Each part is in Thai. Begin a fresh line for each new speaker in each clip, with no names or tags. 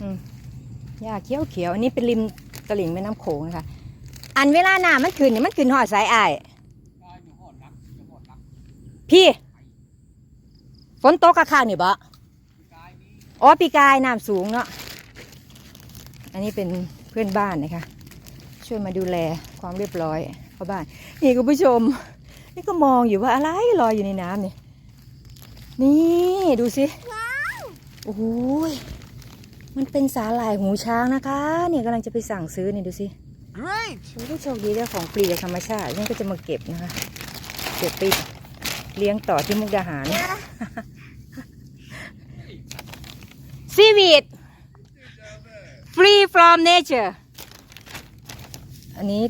อืมหญ้าเขียวเขียวๆอันนี้เป็นริมตลิ่งแม่น้ำโขงนะคะอันเวลาหน้ามันขึ้นเนี่ยมันขึ้นหอดสายอ้ายพี่ ฝนตกกะข้างนี่บ่อ๋อปีกายน้ำสูงเนาะอันนี้เป็นเพื่อนบ้านนะคะช่วยมาดูแลความเรียบร้อยเข้าบ้าน นี่คุณผู้ชม นี่ก็มองอยู่ว่าอะไรลอยอยู่ในน้ำเนี่ยนี่ดูสิโอ้โหย มันเป็นสาหร่ายหูช้างนะคะ เนี่ยกำลังจะไปสั่งซื้อนี่ดูสิ
Great!
โอ้โชคดีได้ของฟรีจากธรรมชาตินี่ก็จะมาเก็บนะคะ เก็บไปเลี้ยงต่อที่มุกดาหารซีวีด free from nature อันนี้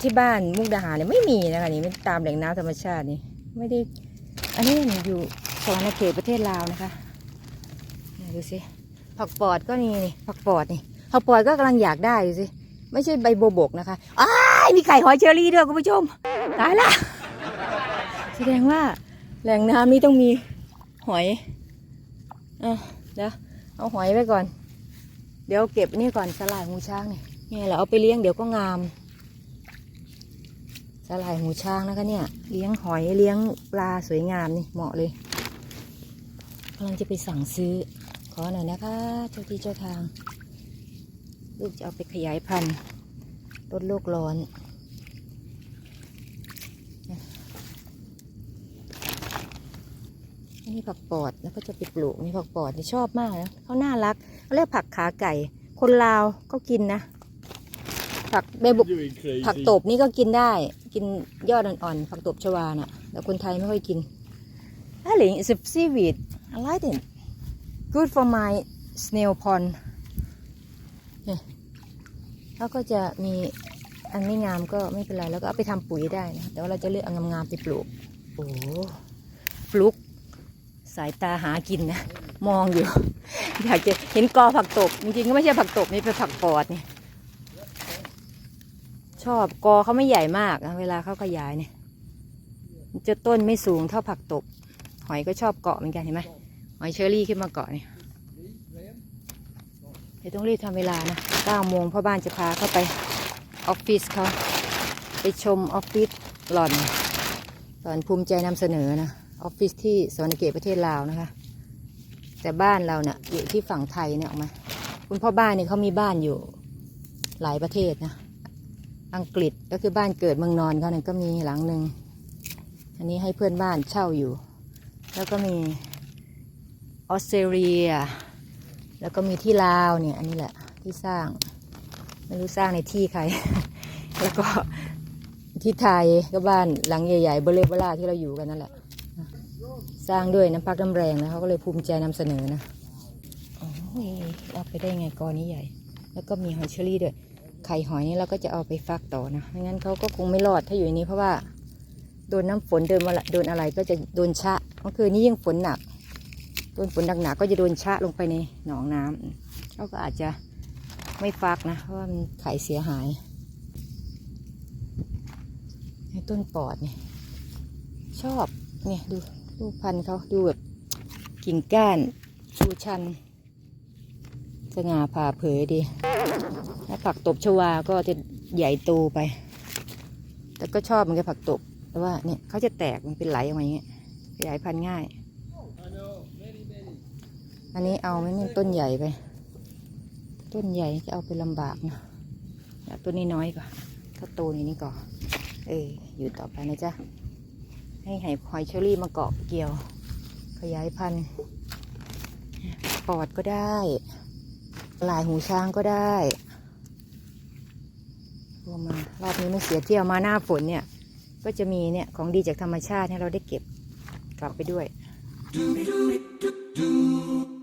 ที่บ้านมุกดาหารเนี่ยไม่มีนะคะนี่ไม่ตามแหล่งน้ำธรรมชาตินี่ไม่ได้ อันนี้มันอยู่สวรรณเขตประเทศลาวนะคะนี่ดูสิ ผักปอดก็นี่นี่ผักปอดนี่ผักปอดก็กำลังอยากได้ดูสิ ไม่ใช่ใบโบบกนะคะอ้ายมีไข่หอยเชอรี่ด้วยคุณผู้ชมตายละแสดงว่าแหล่งน้ำนี้ต้องมีหอยอะเดี๋ยวเอาหอยไว้ก่อน เดี๋ยวเก็บนี่ก่อนสลายหูช้างนี่เนี่ยเราเอาไปเลี้ยงเดี๋ยวก็งามสลายหูช้างนะคะเนี่ย เลี้ยงหอยเลี้ยงปลาสวยงามนี่เหมาะเลยกำลังจะไปสั่งซื้อ อหน่อยนะคะ เจ้าที่เจ้าทาง ลูกจะเอาไปขยายพันธุ์ลดโลกร้อนอันนี้ผักปอดแล้วก็จะไปปลูกนี่ผักปอดนี่ชอบมากนะเขาน่ารักเขาเรียกผักขาไก่ คนลาวก็กินนะ ผักใบบุ
Doing crazy.
ผักตบนี่ก็กินได้ กินยอดอ่อนๆผักตบชวาน่ะแต่คนไทยไม่ค่อยกินอะหลิง is a seaweed I like it good for my snail pond เนี่แล้วก็จะมีอันไม่งามก็ไม่เป็นไร แล้วก็เอาไปทำปุ๋ยได้นะแต่ว่าเราจะเลือกเอางามๆไปปลูก โอ้ฟลุกสายตาหากินนะ มองอยู่ อยากจะเห็นกอผักตบ จริงๆก็ไม่ใช่ผักตบนี่เป็นผักปอดนี่ชอบกอเขาไม่ใหญ่มากนะเวลาเขาขยายเนี่ยจะต้นไม่สูงเท่าผักตบ หอยก็ชอบเกาะเหมือนกันเห็นไหม หอยเชอรี่ขึ้นมาเกาะเนี่ยเดี๋ยวต้องรีบทำเวลานะเก้าโมงพ่อบ้านจะพาเข้าไปออฟฟิศเขาไปชมออฟฟิศหล่อนหล่อนภูมิใจนำเสนอนะออฟฟิศที่สวรรณเขตประเทศลาวนะคะ แต่บ้านเราเนี่ยอยู่ที่ฝั่งไทยเนี่ยออกมา คุณพ่อบ้านเนี่ยเขามีบ้านอยู่หลายประเทศนะ อังกฤษก็คือบ้านเกิดเมืองนอนเขาเนี่ยก็มีหลังหนึ่งอันนี้ให้เพื่อนบ้านเช่าอยู่ แล้วก็มี ออสเตรเลีย แล้วก็มีที่ลาวเนี่ยอันนี้แหละที่สร้าง ไม่รู้สร้างในที่ใคร แล้วก็ที่ไทยก็บ้านหลังใหญ่ๆเบลเลเบล่าที่เราอยู่กันนั่นแหละ สร้างด้วยน้ำพักน้ำแรงนะเขาก็เลยภูมิใจนำเสนอนะโอ้ยเอาไปได้ไงกอนี้ใหญ่ แล้วก็มีหอยเชอรี่ด้วยไข่หอยนี่เราก็จะเอาไปฟักต่อนะไม่งั้นเขาก็คงไม่รอดถ้าอยู่ในนี้เพราะว่าโดนน้ำฝนเดินมาโดนอะไรก็จะโดนชะเมื่อคืนนี้ยิ่งฝนหนัก โดนฝนหนักๆก็จะโดนชะลงไปในหนองน้ำเขาก็อาจจะไม่ฟักนะเพราะว่ามันไข่เสียหายให้ต้นปอดเนี่ยชอบเนี่ยดูดูพันธุ์เขาดูแบบกิ่งก้านชูชัน สง่าผ่าเผยดีถ้าผักตบชวาก็จะใหญ่โตไป แต่ก็ชอบเหมือนกับผักตบ แต่ว่าเนี่ยเขาจะแตกมันเป็นไหลออกมาอย่างเงี้ยขยายพันธุ์ง่าย อันนี้เอาไมเนี่ต้นใหญ่ไป ต้นใหญ่จะเอาไปลำบากนะเอาต้นนี้น้อยกว่าถ้าโตนี้นี่ก่อนเอออยู่ต่อไปนะจ๊ะ ให้ไหหอยเชอรี่มาเกาะเกี่ยว ขยายพันธุ์ปอดก็ได้ ลายหูช้างก็ได้รวมมารอบนี้ไม่เสียเที่ยวมาหน้าฝนเนี่ย ก็จะมีเนี่ยของดีจากธรรมชาติให้เราได้เก็บกลับไปด้วย
do do do